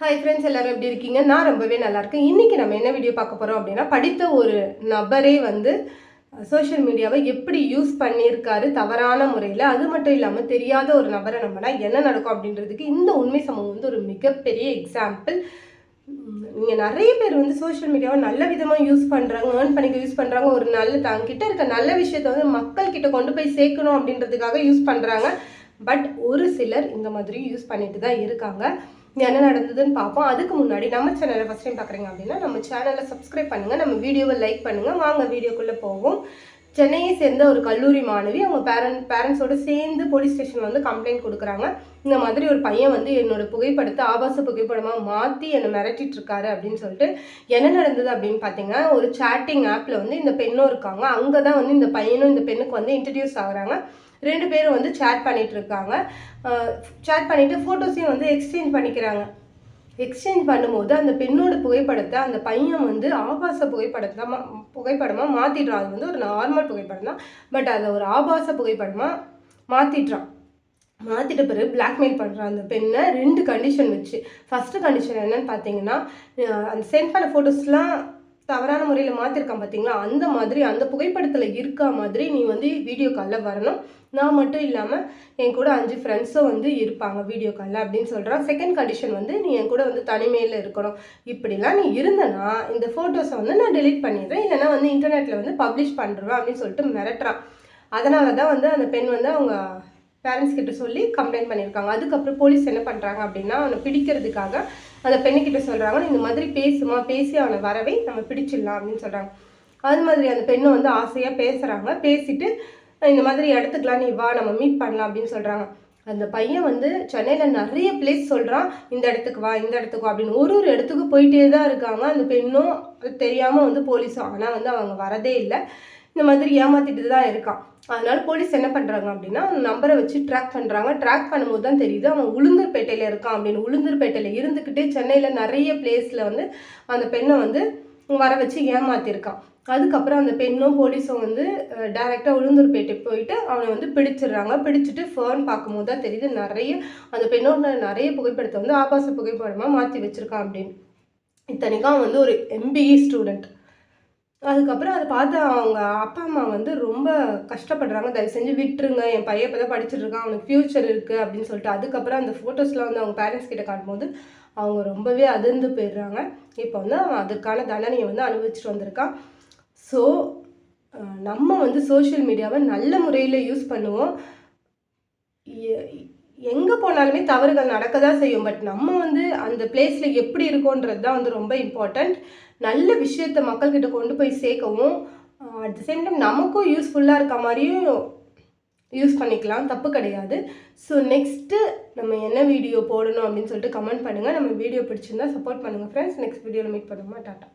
Hi friends எல்லோரும் எப்படி இருக்கீங்க? நான் ரொம்பவே நல்லாயிருக்கேன் இன்றைக்கி நம்ம என்ன வீடியோ பார்க்க போகிறோம் அப்படின்னா படித்த ஒரு நபரே வந்து சோஷியல் மீடியாவை எப்படி யூஸ் பண்ணியிருக்காரு தவறான முறையில். அது மட்டும் இல்லாமல் தெரியாத ஒரு நபரை நம்மனா என்ன நடக்கும் அப்படின்றதுக்கு இந்த உண்மை சம்பவம் வந்து ஒரு மிகப்பெரிய எக்ஸாம்பிள் நீங்கள் நிறைய பேர் வந்து சோஷியல் மீடியாவை நல்ல விதமாக யூஸ் பண்ணுறாங்க ஏர்ன் பண்ணிக்க யூஸ் பண்ணுறாங்க ஒரு நல்ல தங்கிட்ட இருக்க நல்ல விஷயத்த வந்து மக்கள் கிட்ட கொண்டு போய் சேர்க்கணும் அப்படின்றதுக்காக யூஸ் பண்ணுறாங்க பட் ஒரு சிலர் இந்த மாதிரி யூஸ் பண்ணிட்டு தான் இருக்காங்க. என்ன நடந்ததுன்னு பார்ப்போம். அதுக்கு முன்னாடி நம்ம சேனலை ஃபஸ்ட் டைம் பார்க்குறீங்க அப்படின்னா நம்ம சேனலை சப்ஸ்கிரைப் பண்ணுங்கள் நம்ம வீடியோவை லைக் பண்ணுங்கள் வாங்க வீடியோக்குள்ளே போவோம். சென்னையை சேர்ந்த ஒரு கல்லூரி மாணவி அவங்க பேரண்ட் பேரண்ட்ஸோடு சேர்ந்து போலீஸ் ஸ்டேஷன் வந்து கம்ப்ளைண்ட் கொடுக்குறாங்க. இந்த மாதிரி ஒரு பையன் வந்து என்னோட புகைப்படத்தை ஆபாச புகைப்படமாக மாற்றி என்னை மிரட்டிட்டு இருக்காரு அப்படின்னு சொல்லிட்டு என்ன நடந்தது அப்படின்னு பார்த்தீங்கன்னா ஒரு சேட்டிங் ஆப்பில் வந்து இந்த பெண்ணும் இருக்காங்க. அங்கே தான் வந்து இந்த பையனும் இந்த பெண்ணுக்கு வந்து இன்ட்ரடியூஸ் ஆகுறாங்க. ரெண்டு பேரும் வந்து சேட் பண்ணிட்டு இருக்காங்க சேட் பண்ணிட்டு ஃபோட்டோஸையும் வந்து எக்ஸ்சேஞ்ச் பண்ணிக்கிறாங்க. எக்ஸ்சேஞ்ச் பண்ணும்போது அந்த பெண்ணோட புகைப்படத்தை அந்த பையன் வந்து ஆபாச புகைப்படத்தை மா புகைப்படமாக மாற்றிடுறான் அது வந்து ஒரு நார்மல் புகைப்படம் தான். பட் அதை ஒரு ஆபாச புகைப்படமாக மாற்றிடுறான் மாற்றிட்ட பிறகு பிளாக்மெயில் பண்ணுறான் அந்த பெண்ணை ரெண்டு கண்டிஷன் வச்சு. ஃபஸ்ட்டு கண்டிஷன் என்னன்னு பார்த்தீங்கன்னா அந்த சென்ட் பண்ண ஃபோட்டோஸ்லாம் தவறான முறையில் மாற்றிருக்கான் பார்த்தீங்களா அந்த மாதிரி அந்த புகைப்படத்தில் இருக்கா மாதிரி நீ வந்து வீடியோ காலில் வரணும். நான் மட்டும் இல்லாமல் என் கூட அஞ்சு ஃப்ரெண்ட்ஸும் வந்து இருப்பாங்க வீடியோ காலில் அப்படின்னு சொல்கிறான் செகண்ட் கண்டிஷன் வந்து நீ என் கூட வந்து தனிமையில் இருக்கணும். இப்படிலாம் நீ இருந்தனா இந்த ஃபோட்டோஸை வந்து நான் டெலீட் பண்ணிடுறேன். இல்லைனா வந்து இன்டர்நெட்டில் வந்து பப்ளிஷ் பண்ணுறேன் அப்படின்னு சொல்லிட்டு மிரட்டுறான். அதனால தான் வந்து அந்த பெண் வந்து அவங்க பேரண்ட்ஸ் கிட்ட சொல்லி கம்ப்ளைண்ட் பண்ணியிருக்காங்க. அதுக்கப்புறம் போலீஸ் என்ன பண்ணுறாங்க அப்படின்னா அவனை பிடிக்கிறதுக்காக அந்த பெண்ணுக்கிட்ட சொல்கிறாங்க இந்த மாதிரி பேசுமா பேசி அவனை வரவை நம்ம பிடிச்சிடலாம் அப்படின்னு சொல்கிறாங்க அது மாதிரி அந்த பெண்ணு வந்து ஆசையாக பேசுகிறாங்க பேசிட்டு இந்த மாதிரி இடத்துக்குலாம் நீ வா நம்ம மீட் பண்ணலாம் அப்படின்னு சொல்கிறாங்க அந்த பையன் வந்து சென்னையில் நிறைய பிளேஸ் சொல்கிறான் இந்த இடத்துக்கு வா இந்த இடத்துக்கு வா அப்படின்னு. ஒரு ஒரு இடத்துக்கு போயிட்டே தான் இருக்காங்க. அந்த பெண்ணும் தெரியாமல் வந்து போலீஸும் ஆனால் வந்து அவங்க வரதே இல்லை. இந்த மாதிரி ஏமாத்திட்டு தான் இருக்கான். அதனால போலீஸ் என்ன பண்ணுறாங்க அப்படின்னா நம்பரை வச்சு ட்ராக் பண்ணுறாங்க ட்ராக் பண்ணும்போது தான் தெரியுது அவன் உளுந்தூர்பேட்டையில் இருக்கான் அப்படின்னு. உளுந்தூர்பேட்டையில் இருந்துக்கிட்டே சென்னையில் நிறைய பிளேஸில் வந்து அந்த பெண்ணை வந்து வர வச்சு ஏமாத்திருக்கான். அதுக்கப்புறம் அந்த பெண்ணும் போலீஸும் வந்து டைரெக்டாக உளுந்தூர்பேட்டை போயிட்டு அவனை வந்து பிடிச்சிடுறாங்க. பிடிச்சிட்டு ஃபோன் பார்க்கும்போது தான் தெரியுது நிறைய அந்த பெண்ணோட நிறைய புகைப்படத்தை வந்து ஆபாச புகைப்படமாக மாற்றி வச்சுருக்கான் அப்படின்னு. இத்தனைக்கும் அவன் வந்து ஒரு எம்பிஇ ஸ்டூடெண்ட் அதுக்கப்புறம் அதை பார்த்து அவங்க அப்பா அம்மா வந்து ரொம்ப கஷ்டப்படுறாங்க. தயவு செஞ்சு விட்டுருங்க. என் பையன் இப்போ தான் படிச்சுட்டு இருக்கான் அவனுக்கு ஃப்யூச்சர் இருக்குது அப்படின்னு சொல்லிட்டு அதுக்கப்புறம் அந்த ஃபோட்டோஸ்லாம் வந்து அவங்க பேரண்ட்ஸ் கிட்ட காட்டும்போது அவங்க ரொம்பவே அதிர்ந்து போயிடுறாங்க. இப்போ வந்து அவன் அதுக்கான தண்டனையை வந்து அனுபவிச்சுட்டு வந்திருக்கான். ஸோ நம்ம வந்து சோஷியல் மீடியாவை நல்ல முறையில் யூஸ் பண்ணுவோம். எங்கே போனாலுமே தவறுகள் நடக்க தான் செய்யும். பட் நம்ம வந்து அந்த பிளேஸில் எப்படி இருக்கோன்றது தான் வந்து ரொம்ப இம்பார்ட்டண்ட் நல்ல விஷயத்த மக்கள்கிட்ட கொண்டு போய் சேர்க்கவும் அட் த சேம் டைம் நமக்கும் யூஸ்ஃபுல்லாக இருக்க மாதிரியும் யூஸ் பண்ணிக்கலாம். தப்பு கிடையாது. ஸோ நெக்ஸ்ட்டு நம்ம என்ன வீடியோ போடணும் அப்படின்னு சொல்லிட்டு கமெண்ட் பண்ணுங்கள் நம்ம வீடியோ பிடிச்சிருந்தா சப்போர்ட் பண்ணுங்கள் ஃப்ரெண்ட்ஸ் நெக்ஸ்ட் வீடியோவில் மீட் பண்ணுமா டாட்டா.